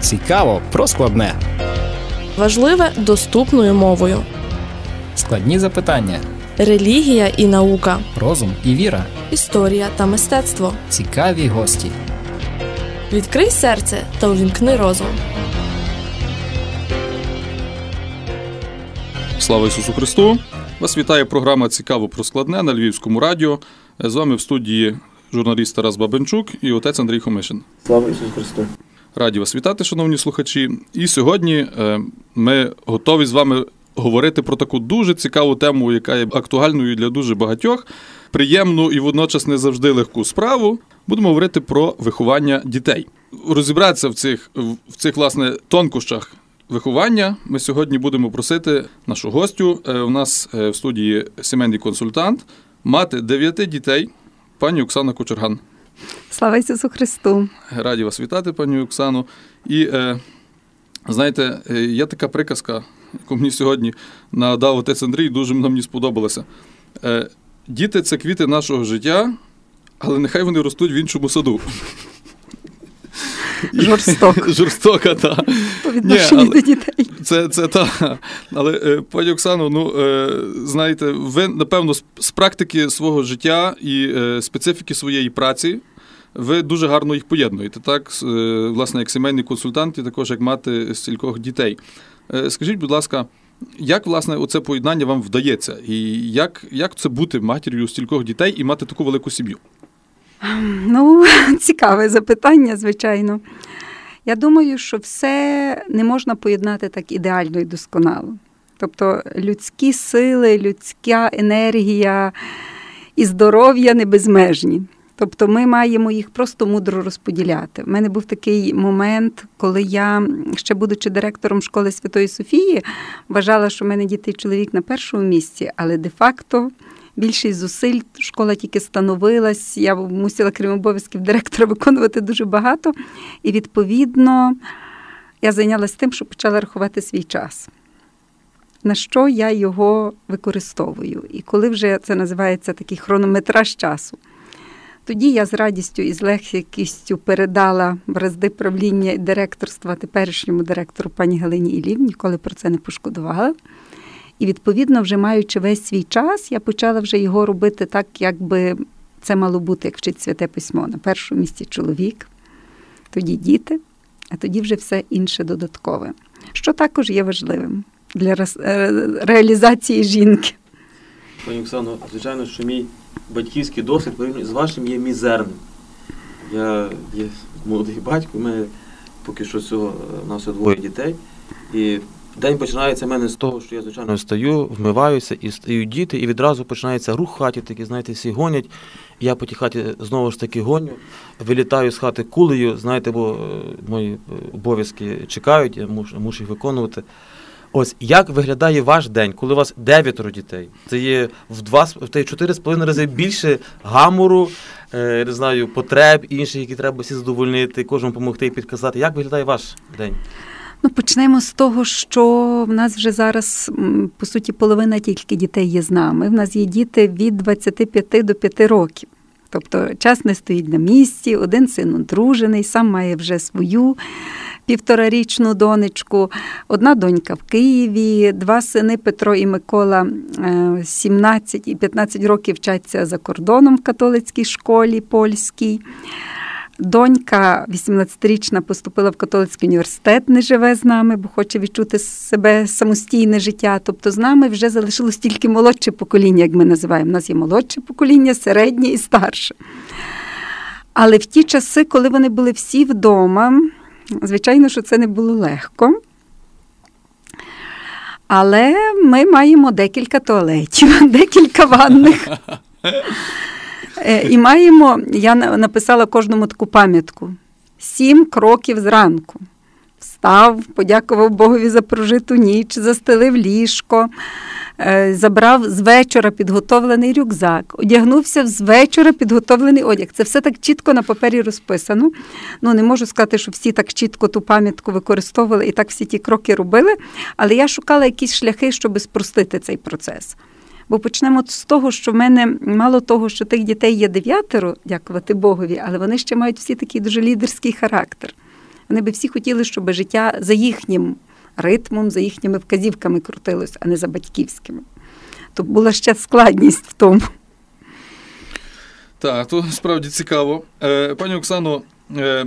Цікаво про складне. Важливе доступною мовою. Складні запитання. Релігія і наука. Розум і віра. Історія та мистецтво. Цікаві гості. Відкрий серце та увімкни розум. Слава Ісусу Христу! Вас вітає програма Цікаво про складне на Львівському радіо. З вами в студії журналіст Тарас Бабенчук і отець Андрій Хомишин. Слава Ісусу Христу! Раді вас вітати, шановні слухачі. І сьогодні е, ми готові з вами говорити про таку дуже цікаву тему, яка є актуальною для дуже багатьох, приємну і водночас не завжди легку справу. Будемо говорити про виховання дітей. Розібратися в цих в цих власне тонкощах виховання. Ми сьогодні будемо просити нашу гостю. Е, У нас е, в студії сімейний консультант, мати дев'яти дітей, пані Оксана Кучерган. Слава Ісусу Христу! Раді вас вітати, пані Оксано. І е, знаєте, е, є така приказка, яку мені сьогодні надав отець Андрій, дуже вона мені сподобалася. Е, Діти це квіти нашого життя, але нехай вони ростуть в іншому саду. Жорстоко. Жорстока, так. По відношенню до дітей. Це, це та. Але е, пані Оксано, ну е, знаєте, ви напевно з, практики свого життя і специфіки своєї праці. Ви дуже гарно їх поєднуєте, так? Е, Власне, як сімейний консультант і також як мати стількох дітей. Е, Скажіть, будь ласка, як власне оце поєднання вам вдається? І як, як це бути матір'ю стількох дітей і мати таку велику сім'ю? Ну, цікаве запитання, звичайно. Я думаю, що все не можна поєднати так ідеально і досконало. Тобто людські сили, людська енергія і здоров'я не безмежні. Тобто ми маємо їх просто мудро розподіляти. У мене був такий момент, коли я, ще будучи директором школи Святої Софії, вважала, що в мене дітей чоловік на першому місці, але де-факто більшість зусиль школа тільки становилась. Я мусила, крім обов'язків директора, виконувати дуже багато. І відповідно я зайнялася тим, що почала рахувати свій час. На що я його використовую? І коли вже це називається такий хронометраж часу, тоді я з радістю і з легкістю передала бразди правління і директорства теперішньому директору пані Галині Ілів, ніколи про це не пошкодувала. І відповідно, вже маючи весь свій час, я почала вже його робити так, як би це мало бути, як вчить святе письмо. На першому місці чоловік, тоді діти, а тоді вже все інше додаткове, що також є важливим для е, реалізації жінки. Пані Оксано, звичайно, що мій батьківський досвід з вашим є мізерним. Я є молодий батько, ми поки що цього у нас є двоє дітей. І день починається в мене з того, що я, звичайно, встаю, вмиваюся і стають діти, і відразу починається рух хаті, такі, знаєте, всі гонять. Я по тій хаті знову ж таки гоню, вилітаю з хати кулею, знаєте, бо е, мої е, обов'язки чекають, я мушу їх виконувати. Ось як виглядає ваш день, коли у вас дев'ятеро дітей? Це є в два з- чотири з половиною рази більше гамору, е, не знаю, потреб інших, які треба всі задовольнити, кожному допомогти і підказати. Як виглядає ваш день? Ну, почнемо з того, що в нас вже зараз, по суті, половина тільки дітей є з нами. В нас є діти від 25 до 5 років. Тобто час не стоїть на місці, один син одружений, сам має вже свою півторарічну донечку, одна донька в Києві, два сини Петро і Микола е, 17 і 15 років вчаться за кордоном в католицькій школі польській. Донька 18-річна поступила в католицький університет, не живе з нами, бо хоче відчути себе самостійне життя. Тобто з нами вже залишилось тільки молодше покоління, як ми називаємо. У нас є молодше покоління, середнє і старше. Але в ті часи, коли вони були всі вдома, звичайно, що це не було легко. Але ми маємо декілька туалетів, декілька ванних. Е, І маємо, я написала кожному таку пам'ятку: сім кроків зранку. Встав, подякував Богові за прожиту ніч, застелив ліжко, забрав з вечора підготовлений рюкзак, одягнувся з вечора підготовлений одяг. Це все так чітко на папері розписано. Ну, не можу сказати, що всі так чітко ту пам'ятку використовували і так всі ті кроки робили, але я шукала якісь шляхи, щоб спростити цей процес. Бо почнемо з того, що в мене мало того, що тих дітей є дев'ятеро, дякувати Богові, але вони ще мають всі такий дуже лідерський характер. Вони би всі хотіли, щоб життя за їхнім ритмом, за їхніми вказівками крутилось, а не за батьківськими. То була ще складність в тому. Так, то справді цікаво. Е, пані Оксано, е,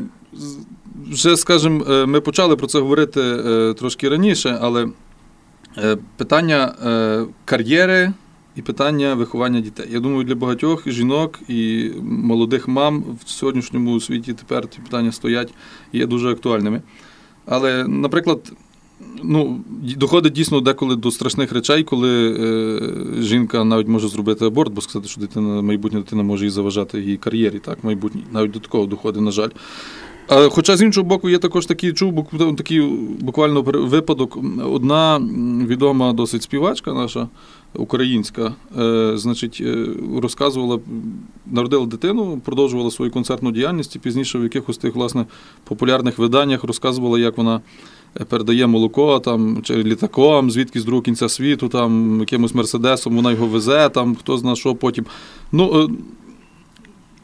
вже, скажімо, е, ми почали про це говорити трошки раніше, але питання кар'єри і питання виховання дітей. Я думаю, для багатьох жінок і молодих мам в сьогоднішньому світі тепер ці питання стоять і є дуже актуальними. Але, наприклад, ну, доходить дійсно деколи до страшних речей, коли е, жінка навіть може зробити аборт, бо сказати, що дитина, майбутня дитина може їй заважати її кар'єрі, так, майбутній. Навіть до такого доходить, на жаль. А, хоча, з іншого боку, є також такий чув такий буквально випадок. Одна відома досить співачка наша українська, е, значить, е, розказувала, народила дитину, продовжувала свою концертну діяльність і пізніше в якихось тих власне популярних виданнях розказувала, як вона передає молоко там, чи літаком, звідки з другого кінця світу, там, якимось мерседесом, вона його везе, там, хто зна що потім. Ну, е,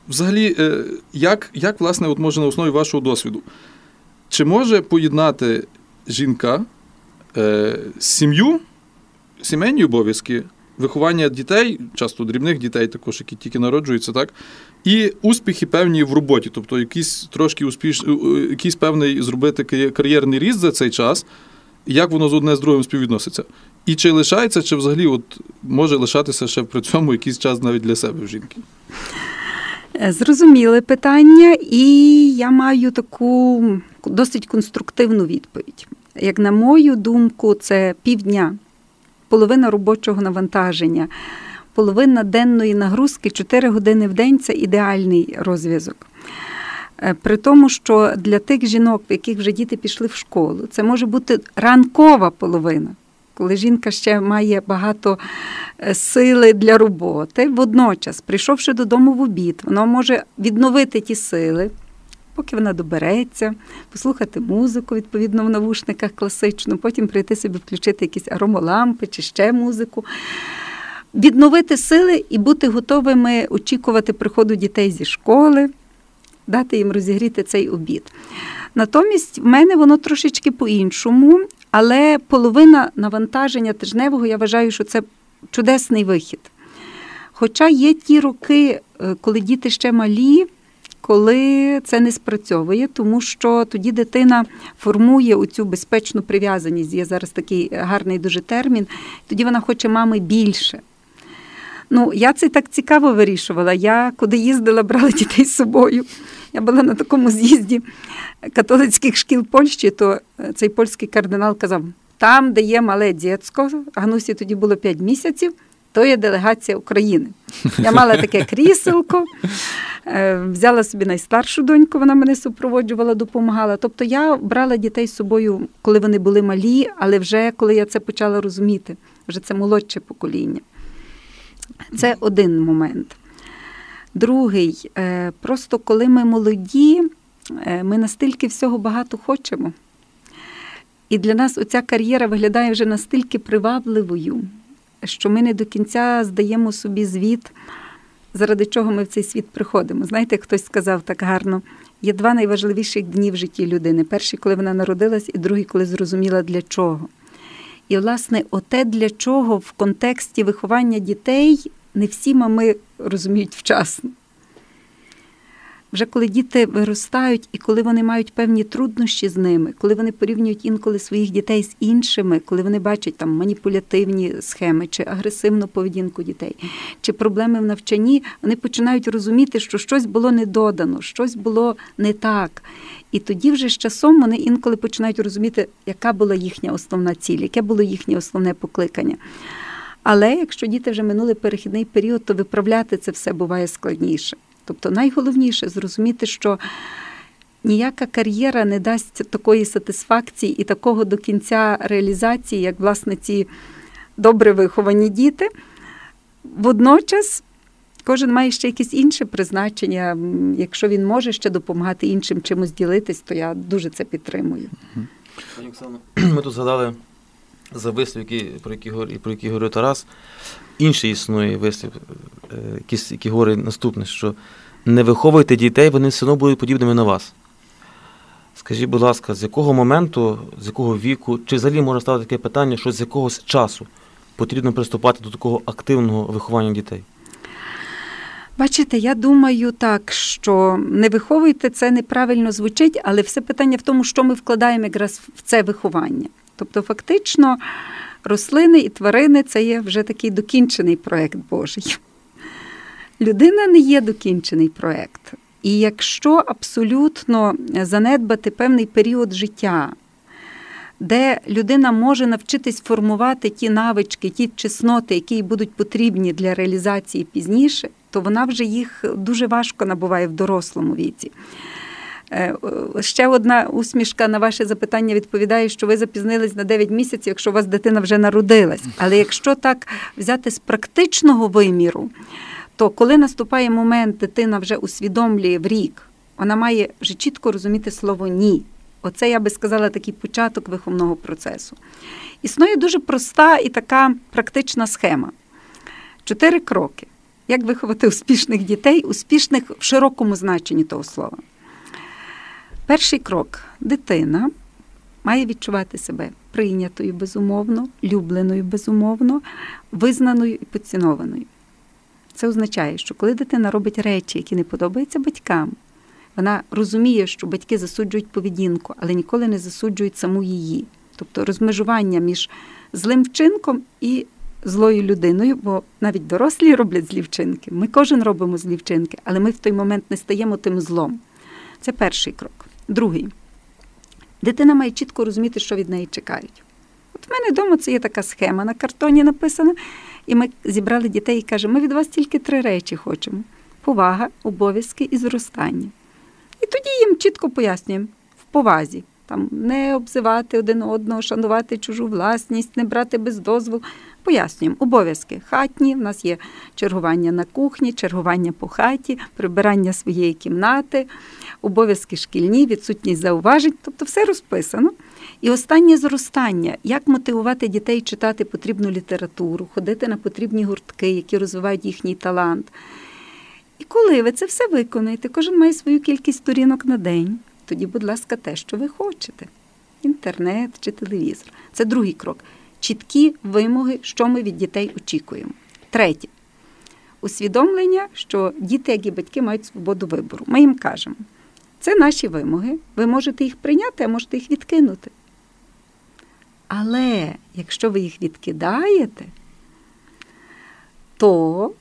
взагалі, е, як, як власне, от може на основі вашого досвіду, чи може поєднати жінка е, сім'ю, сімейні обов'язки, виховання дітей, часто дрібних дітей, також, які тільки народжуються, так, і успіхи певні в роботі, тобто якийсь трошки успіш, е, е, якийсь певний зробити кар'єрний ріст за цей час, як воно з одне з другим співвідноситься. І чи лишається, чи взагалі от може лишатися ще при цьому якийсь час навіть для себе в жінки? Е, Зрозуміле питання, і я маю таку досить конструктивну відповідь. Як на мою думку, це півдня, половина робочого навантаження, половина денної нагрузки, 4 години в день це ідеальний розв'язок. Е, При тому, що для тих жінок, в яких вже діти пішли в школу, це може бути ранкова половина, коли жінка ще має багато е, сили для роботи. Водночас, прийшовши додому в обід, вона може відновити ті сили, поки вона добереться, послухати музику, відповідно, в навушниках класичну, потім прийти собі включити якісь аромолампи чи ще музику. Відновити сили і бути готовими очікувати приходу дітей зі школи, дати їм розігріти цей обід. Натомість в мене воно трошечки по-іншому, але половина навантаження тижневого я вважаю, що це чудесний вихід. Хоча є ті роки, е, коли діти ще малі, коли це не спрацьовує, тому що тоді дитина формує оцю безпечну прив'язаність. Є зараз такий гарний дуже термін. Тоді вона хоче мами більше. Ну, я це так цікаво вирішувала. Я куди їздила, брала дітей з собою. Я була на такому з'їзді католицьких шкіл Польщі, то е, цей польський кардинал казав: там, де є мале дєцько, Ганусі тоді було 5 місяців, то є делегація України. Я мала таке кріселко, е, взяла собі найстаршу доньку, вона мене супроводжувала, допомагала. Тобто я брала дітей з собою, коли вони були малі, але вже коли я це почала розуміти, вже це молодше покоління. Це один момент. Другий, е, просто коли ми молоді, е, ми настільки всього багато хочемо. І для нас оця кар'єра виглядає вже настільки привабливою, що ми не до кінця здаємо собі звіт, заради чого ми в цей світ приходимо. Знаєте, хтось сказав так гарно: є два найважливіших дні в житті людини: перший, коли вона народилась, і другий, коли зрозуміла для чого. І, власне, оте для чого в контексті виховання дітей не всі мами розуміють вчасно. Вже коли діти виростають і коли вони мають певні труднощі з ними, коли вони порівнюють інколи своїх дітей з іншими, коли вони бачать там маніпулятивні схеми чи агресивну поведінку дітей, чи проблеми в навчанні, вони починають розуміти, що щось було не додано, щось було не так. І тоді вже з часом вони інколи починають розуміти, яка була їхня основна ціль, яке було їхнє основне покликання. Але якщо діти вже минули перехідний період, то виправляти це все буває складніше. Тобто найголовніше зрозуміти, що ніяка кар'єра не дасть такої сатисфакції і такого до кінця реалізації, як власне ці добре виховані діти. Водночас кожен має ще якесь інше призначення. Якщо він може ще допомагати іншим чимось ділитись, то я дуже це підтримую. Пані Оксано, ми тут згадали за вислів, про які, говорив Тарас. Інший існує вислів, е, який, який говорить наступне, що не виховуйте дітей, вони все одно будуть подібними на вас. Скажіть, будь ласка, з якого моменту, з якого віку, чи взагалі може ставити таке питання, що з якогось часу потрібно приступати до такого активного виховання дітей? Бачите, я думаю так, що не виховуйте це неправильно звучить, але все питання в тому, що ми вкладаємо якраз в це виховання. Тобто, фактично, рослини і тварини це є вже такий докінчений проект Божий. Людина не є докінчений проект. І якщо абсолютно занедбати певний період життя, де людина може навчитись формувати ті навички, ті чесноти, які їй будуть потрібні для реалізації пізніше, то вона вже їх дуже важко набуває в дорослому віці. Е, Ще одна усмішка на ваше запитання відповідає, що ви запізнились на 9 місяців, якщо у вас дитина вже народилась. Але якщо так взяти з практичного виміру, то коли наступає момент, дитина вже усвідомлює в рік, вона має вже чітко розуміти слово ні. Оце я би сказала такий початок виховного процесу. Існує дуже проста і така практична схема. Чотири кроки. Як виховати успішних дітей, успішних в широкому значенні того слова. Перший крок дитина має відчувати себе прийнятою безумовно, любленою безумовно, визнаною і поцінованою. Це означає, що коли дитина робить речі, які не подобаються батькам, вона розуміє, що батьки засуджують поведінку, але ніколи не засуджують саму її. Тобто розмежування між злим вчинком і злою людиною, бо навіть дорослі роблять злі вчинки. Ми кожен робимо злі вчинки, але ми в той момент не стаємо тим злом. Це перший крок. Другий. Дитина має чітко розуміти, що від неї чекають. От в мене вдома це є така схема на картоні написана, і ми зібрали дітей і кажемо, ми від вас тільки три речі хочемо: повага, обов'язки і зростання. І тоді їм чітко пояснюємо в повазі. Там не обзивати один одного, шанувати чужу власність, не брати без дозволу. Пояснюємо обов'язки хатні. В нас є чергування на кухні, чергування по хаті, прибирання своєї кімнати, обов'язки шкільні, відсутність зауважень. Тобто все розписано. І останнє зростання, як мотивувати дітей читати потрібну літературу, ходити на потрібні гуртки, які розвивають їхній талант. І коли ви це все виконуєте, кожен має свою кількість сторінок на день, тоді, будь ласка, те, що ви хочете: інтернет чи телевізор. Це другий крок. Чіткі вимоги, що ми від дітей очікуємо. Третє усвідомлення, що діти, як і батьки, мають свободу вибору. Ми їм кажемо, це наші вимоги, ви можете їх прийняти, а можете їх відкинути. Але якщо ви їх відкидаєте, то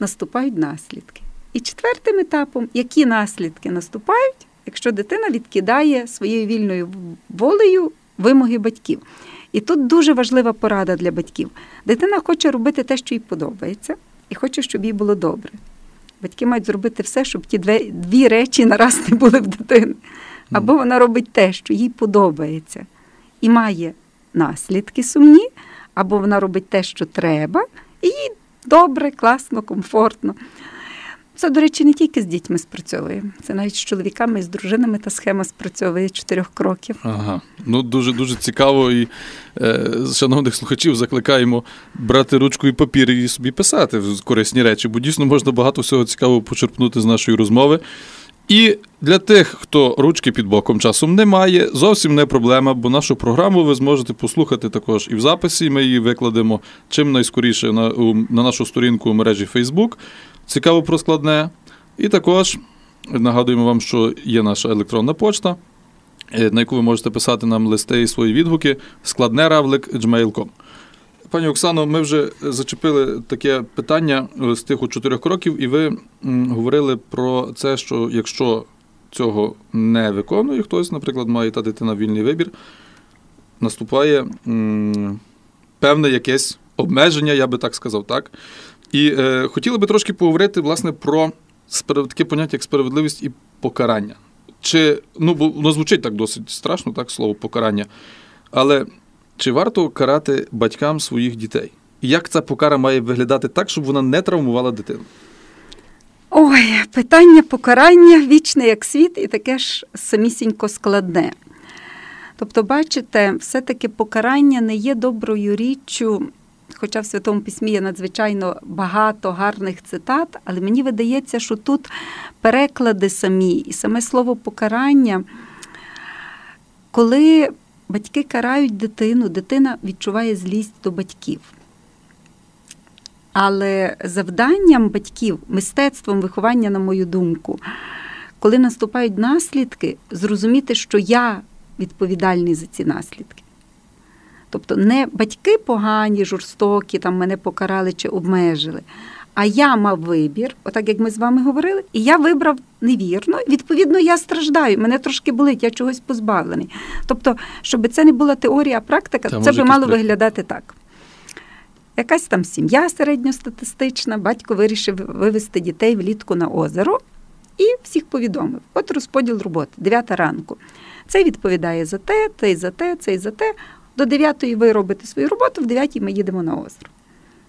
наступають наслідки. І четвертим етапом, які наслідки наступають, якщо дитина відкидає своєю вільною волею вимоги батьків. І тут дуже важлива порада для батьків. Дитина хоче робити те, що їй подобається, і хоче, щоб їй було добре. Батьки мають зробити все, щоб ті дві, дві речі нараз не були в дитини. Або вона робить те, що їй подобається, і має наслідки сумні, або вона робить те, що треба, і їй добре, класно, комфортно. Це, до речі, не тільки з дітьми спрацьовує. Це навіть з чоловіками, з дружинами та схема спрацьовує чотирьох кроків. Ага. Ну дуже дуже цікаво. І е, шановних слухачів закликаємо брати ручку і папір і собі писати корисні речі, бо дійсно можна багато всього цікавого почерпнути з нашої розмови. І для тих, хто ручки під боком часом немає, зовсім не проблема, бо нашу програму ви зможете послухати також і в записі. Ми її викладемо чим найскоріше на, на нашу сторінку у мережі Facebook. Цікаво про складне. І також нагадуємо вам, що є наша електронна почта, е, на яку ви можете писати нам листи і свої відгуки складне равлик gmail.com. Пані Оксано, ми вже зачепили таке питання з тих чотирьох кроків, і ви говорили про це, що якщо цього не виконує хтось, наприклад, має та дитина вільний вибір, наступає певне якесь обмеження, я би так сказав, так? І е, хотіли би трошки поговорити власне про таке поняття, як справедливість і покарання. Чи, ну, бо воно звучить так досить страшно, так, слово покарання. Але чи варто карати батькам своїх дітей? Як ця покара має виглядати так, щоб вона не травмувала дитину? Ой, питання покарання вічне як світ, і таке ж самісінько складне. Тобто, бачите, все-таки покарання не є доброю річчю, хоча в Святому Письмі є надзвичайно багато гарних цитат, але мені видається, що тут переклади самі, і саме слово покарання Коли батьки карають дитину, дитина відчуває злість до батьків. Але завданням батьків, мистецтвом виховання, на мою думку, коли наступають наслідки, зрозуміти, що я відповідальний за ці наслідки. Тобто не батьки погані, жорстокі, там мене покарали чи обмежили. А я мав вибір, отак як ми з вами говорили, і я вибрав невірно. Відповідно, я страждаю. Мене трошки болить, я чогось позбавлений. Тобто, щоб це не була теорія, а практика, Та, це би мало якийсь виглядати так. Якась там сім'я середньостатистична, батько вирішив вивезти дітей влітку на озеро і всіх повідомив. От розподіл роботи, 9 ранку. Цей відповідає за те, цей за те, цей за те. До 9 ви робите свою роботу, в 9 ми їдемо на озеро.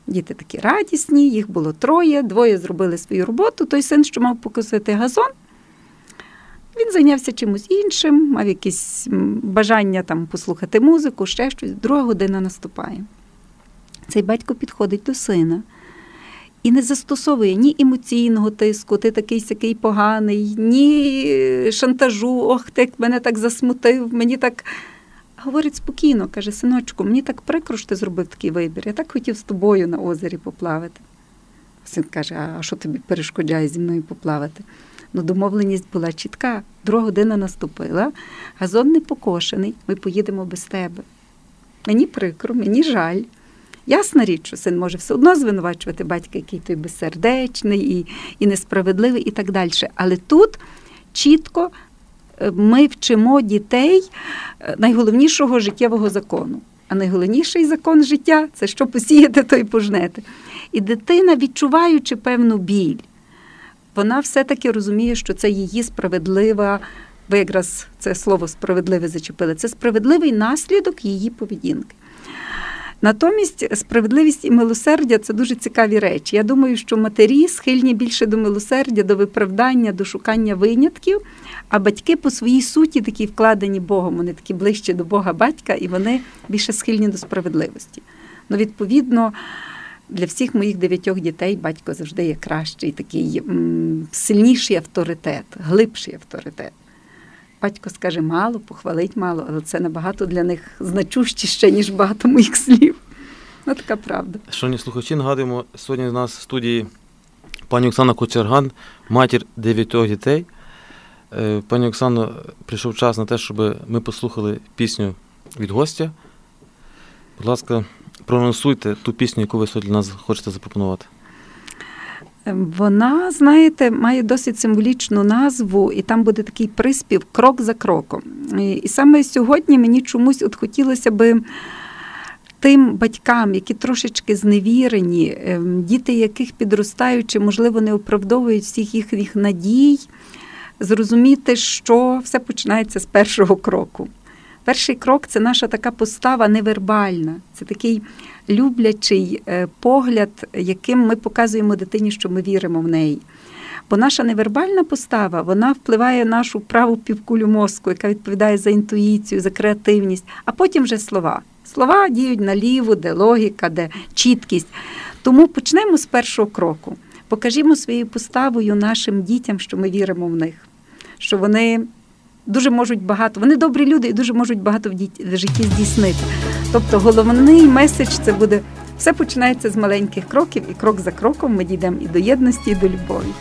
Діти такі радісні, їх було троє, двоє зробили свою роботу. Той син, що мав покосити газон, він зайнявся чимось іншим, мав якісь бажання там послухати музику, ще щось. Друга година наступає. Цей батько підходить до сина і не застосовує ні емоційного тиску, ти такий сякий поганий, ні шантажу, ох, ти мене так засмутив, мені так. Говорить спокійно, каже, синочку, мені так прикро, що ти зробив такий вибір. Я так хотів з тобою на озері поплавати. Син каже, а що тобі перешкоджає зі мною поплавати? Ну, домовленість була чітка. Друга година наступила, газон не покошений, ми поїдемо без тебе. Мені прикро, мені жаль. Ясна річ, що син може все одно звинувачувати батька, який той безсердечний і, і несправедливий, і так далі. Але тут чітко ми вчимо дітей е, найголовнішого життєвого закону. А найголовніший закон життя це що посіяти, то й пожнете. І дитина, відчуваючи певну біль, вона все-таки розуміє, що це її справедлива. Ви якраз це слово справедливе зачепили. Це справедливий наслідок її поведінки. Натомість справедливість і милосердя це дуже цікаві речі. Я думаю, що матері схильні більше до милосердя, до виправдання, до шукання винятків, а батьки по своїй суті такі вкладені Богом, вони такі ближче до Бога батька, і вони більше схильні до справедливості. Ну, відповідно, для всіх моїх дев'ятьох дітей батько завжди є кращий, такий сильніший авторитет, глибший авторитет. Батько скаже мало, похвалить мало, але це набагато для них значущіше, ніж багато моїх слів. Ну, така правда. Шановні слухачі, нагадуємо, сьогодні у нас в студії пані Оксана Кочерган, матір дев'ятьох дітей. Е, Пані Оксано, прийшов час на те, щоб ми послухали пісню від гостя. Будь ласка, проанонсуйте ту пісню, яку ви сьогодні для нас хочете запропонувати. Вона, знаєте, має досить символічну назву, і там буде такий приспів крок за кроком. І, і саме сьогодні мені чомусь от хотілося би тим батькам, які трошечки зневірені, ем, діти, яких підростаючи, можливо, не оправдовують всіх їхніх надій, зрозуміти, що все починається з першого кроку. Перший крок це наша така постава невербальна, це такий люблячий е, погляд, яким ми показуємо дитині, що ми віримо в неї. Бо наша невербальна постава вона впливає на нашу праву півкулю мозку, яка відповідає за інтуїцію, за креативність, а потім вже слова. Слова діють наліво, де логіка, де чіткість. Тому почнемо з першого кроку. Покажімо своєю поставою нашим дітям, що ми віримо в них, що вони дуже можуть багато, вони добрі люди і дуже можуть багато в, житті здійснити. Тобто головний меседж це буде все починається з маленьких кроків, і крок за кроком ми дійдемо і до єдності, і до любові.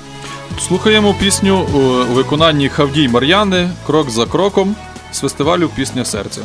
Слухаємо пісню у виконанні Хавдій Мар'яни Крок за кроком з фестивалю Пісня серця.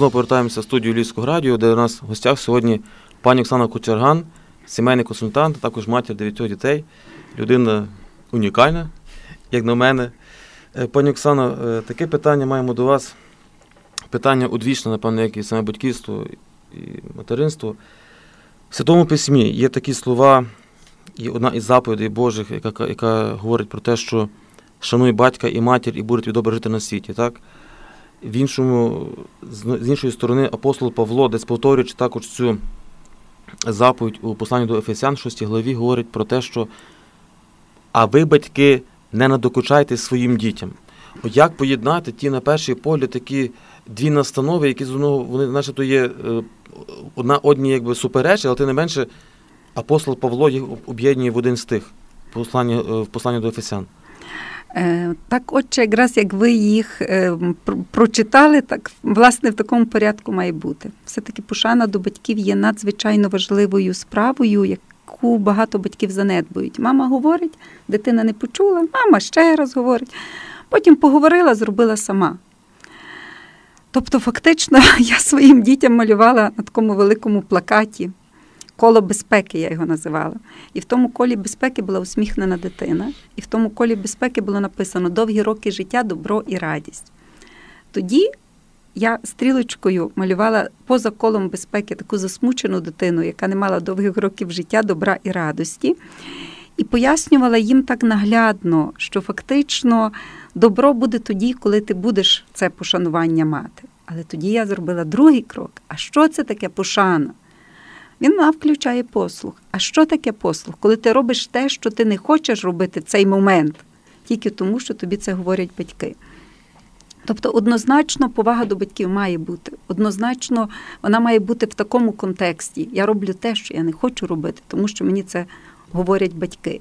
Знову повертаємося в студію Львівського радіо, де у нас в гостях сьогодні пані Оксана Кучерган, сімейний консультант, а також матір дев'ятьох дітей. Людина унікальна, як на мене. Е, Пані Оксано, е, таке питання маємо до вас. Питання одвічне, напевно, як і саме батьківство і материнство. В Святому Письмі є такі слова, і одна із заповідей Божих, яка, яка говорить про те, що шануй батька і матір, і будуть добре жити на світі. Так? В іншому, з з іншої сторони, апостол Павло, десь повторюючи також цю заповідь у посланні до Ефесян, 6 главі, говорить про те, що а ви, батьки, не надокучайте своїм дітям. Як поєднати ті, на перший погляд, такі дві настанови, які з одного, вони, начебто, є е, одна одні якби суперечі, але тим не менше апостол Павло їх об'єднує в один стих в посланні, е, в посланні до Ефесян. Е, Так, отже, якраз як ви їх е, прочитали, так власне в такому порядку має бути. Все-таки пошана до батьків є надзвичайно важливою справою, яку багато батьків занедбують. Мама говорить, дитина не почула, мама ще раз говорить. Потім поговорила, зробила сама. Тобто, фактично, я своїм дітям малювала на такому великому плакаті коло безпеки, я його називала. І в тому колі безпеки була усміхнена дитина, і в тому колі безпеки було написано довгі роки життя, добро і радість. Тоді я стрілочкою малювала поза колом безпеки таку засмучену дитину, яка не мала довгих років життя, добра і радості, і пояснювала їм так наглядно, що фактично добро буде тоді, коли ти будеш це пошанування мати. Але тоді я зробила другий крок. А що це таке пошана? Він включає послух. А що таке послух? Коли ти робиш те, що ти не хочеш робити в цей момент, тільки тому, що тобі це говорять батьки. Тобто, однозначно, повага до батьків має бути. Однозначно, вона має бути в такому контексті. Я роблю те, що я не хочу робити, тому що мені це говорять батьки.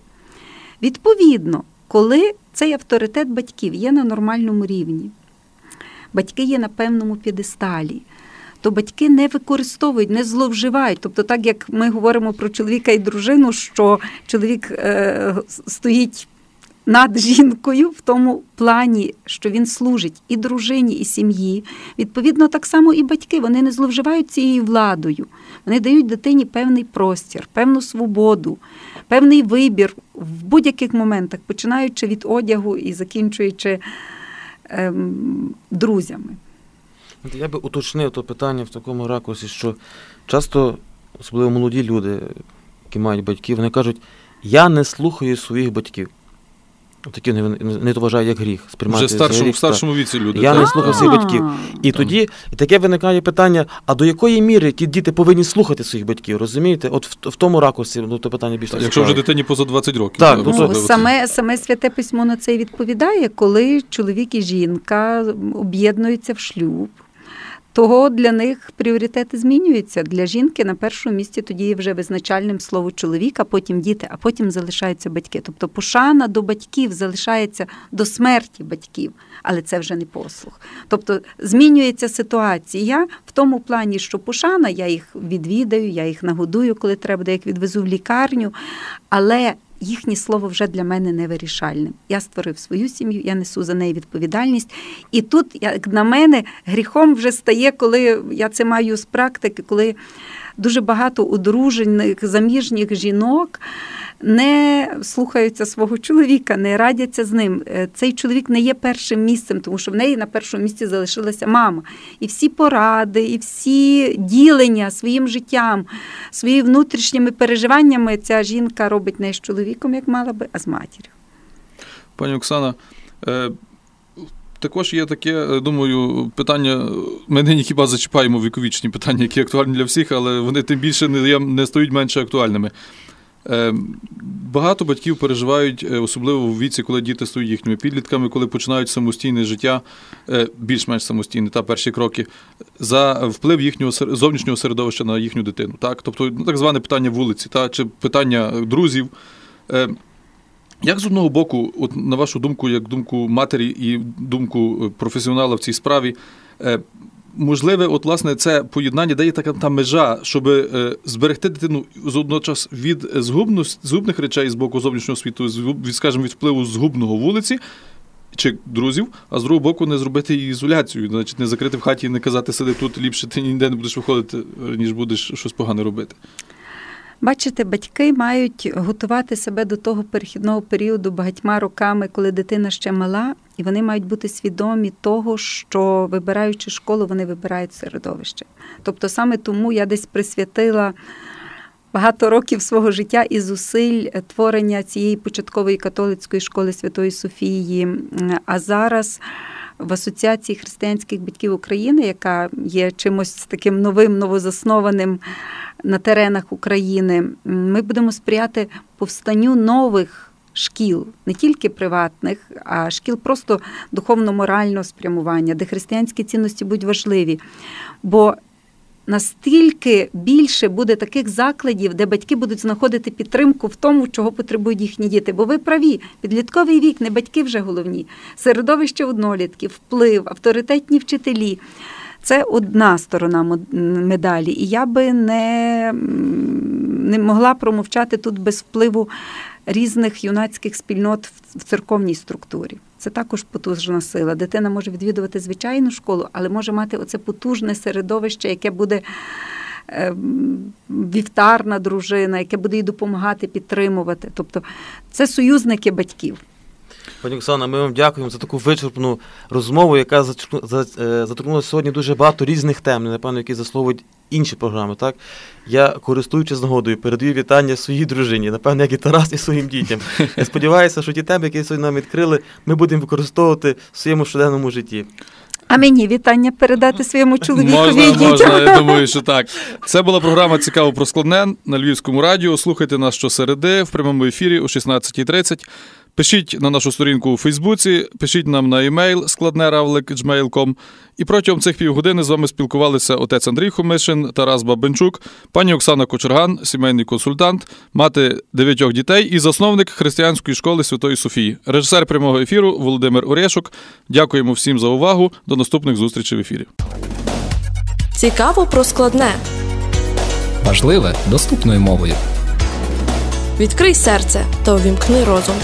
Відповідно, коли цей авторитет батьків є на нормальному рівні, батьки є на певному п'єдесталі, то батьки не використовують, не зловживають. Тобто, так як ми говоримо про чоловіка і дружину, що чоловік е, стоїть над жінкою в тому плані, що він служить і дружині, і сім'ї. Відповідно, так само і батьки вони не зловживають цією владою. Вони дають дитині певний простір, певну свободу, певний вибір в будь-яких моментах, починаючи від одягу і закінчуючи ем, друзями. Я би уточнив то питання в такому ракурсі, що часто, особливо молоді люди, які мають батьків, вони кажуть, я не слухаю своїх батьків. Такі вони не вважають як гріх. Сприймати Вже в старшому, гріх, в старшому віці люди. Я так? не слухав своїх батьків. І Там. тоді і таке виникає питання: а до якої міри ті діти повинні слухати своїх батьків? Розумієте? От в, в тому ракурсі ну, то питання більше. Так, Якщо вже дитині поза 20 років. Так, ну, Ну, саме, саме святе письмо на це й відповідає, коли чоловік і жінка об'єднуються в шлюб. Того для них пріоритети змінюються. Для жінки на першому місці тоді є вже визначальним слово чоловіка, потім діти, а потім залишаються батьки. Тобто пошана до батьків залишається до смерті батьків, але це вже не послух. Тобто змінюється ситуація в тому плані, що пошана, я їх відвідаю, я їх нагодую, коли треба, я їх відвезу в лікарню, але їхнє слово вже для мене не вирішальним. Я створив свою сім'ю, я несу за неї відповідальність. І тут, як на мене, гріхом вже стає, коли я це маю з практики, коли дуже багато одружених заміжніх жінок не слухаються свого чоловіка, не радяться з ним. Е, Цей чоловік не є першим місцем, тому що в неї на першому місці залишилася мама. І всі поради, і всі ділення своїм життям, своїми внутрішніми переживаннями ця жінка робить не з чоловіком, як мала би, а з матір'ю. Пані Оксана, е, також є таке, е, думаю, питання. Ми нині хіба зачіпаємо віковічні питання, які актуальні для всіх, але вони тим більше не, не стають менше актуальними. Е, Багато батьків переживають, е, особливо в віці, коли діти стають їхніми підлітками, коли починають самостійне життя, е, більш-менш самостійне, та перші кроки, за вплив їхнього зовнішнього середовища на їхню дитину. Так? Тобто, ну, так зване питання вулиці, та, чи питання друзів. Як з одного боку, от на вашу думку, як думку матері і думку професіонала в цій справі, можливе, от власне це поєднання дає така та межа, щоб е, зберегти дитину одночас від згубності, згубних речей з боку зовнішнього світу, від, скажімо, від впливу згубного вулиці. Чи друзів, а з другого боку не зробити її ізоляцію, значить не закрити в хаті і не казати сиди тут, ліпше ти ніде не будеш виходити, е, ніж будеш щось погане робити. Бачите, батьки мають готувати себе до того перехідного періоду багатьма роками, коли дитина ще мала, і вони мають бути свідомі того, що вибираючи школу, вони вибирають середовище. Тобто саме тому я десь присвятила багато років свого життя і зусиль творення цієї початкової католицької школи Святої Софії. А зараз в Асоціації християнських батьків України, яка є чимось таким новим, новозаснованим на теренах України, ми будемо сприяти повстанню нових шкіл, не тільки приватних, а шкіл просто духовно-морального спрямування, де християнські цінності будуть важливі. Бо настільки більше буде таких закладів, де батьки будуть знаходити підтримку в тому, чого потребують їхні діти. Бо ви праві, підлітковий вік, не батьки вже головні, середовище однолітків, вплив, авторитетні вчителі. Це одна сторона медалі. І я би не, не могла промовчати тут без впливу різних юнацьких спільнот в- церковній структурі. Це також потужна сила. Дитина може відвідувати звичайну школу, але може мати оце потужне середовище, яке буде ем, вівтарна дружина, яке буде їй допомагати, підтримувати. Тобто це союзники батьків. Пані Оксана, ми вам дякуємо за таку вичерпну розмову, яка зачерпну- за- е, заторкнула сьогодні дуже багато різних тем, напевно, які заслуговують інші програми. Так я користуючись нагодою, передаю вітання своїй дружині, напевно, як і Тарас і своїм дітям. Я сподіваюся, що ті теми, які сьогодні нам відкрили, ми будемо використовувати в своєму щоденному житті. А мені вітання передати своєму чоловікові Можна, і дітям. можна, я думаю, що так. Це була програма Цікаво про складне на Львівському радіо. Слухайте нас щосереди в прямому ефірі о 16.30. Пишіть на нашу сторінку у Фейсбуці, пишіть нам на емейл складнеравлик.gmail.com. І протягом цих півгодини з вами спілкувалися отець Андрій Хомишин, Тарас Бабенчук, пані Оксана Кочерган, сімейний консультант, мати дев'ятьох дітей і засновник християнської школи Святої Софії, режисер прямого ефіру Володимир Орешук. Дякуємо всім за увагу. До наступних зустрічей в ефірі. Цікаво про складне. Важливе доступною мовою. Відкрий серце та увімкни розум.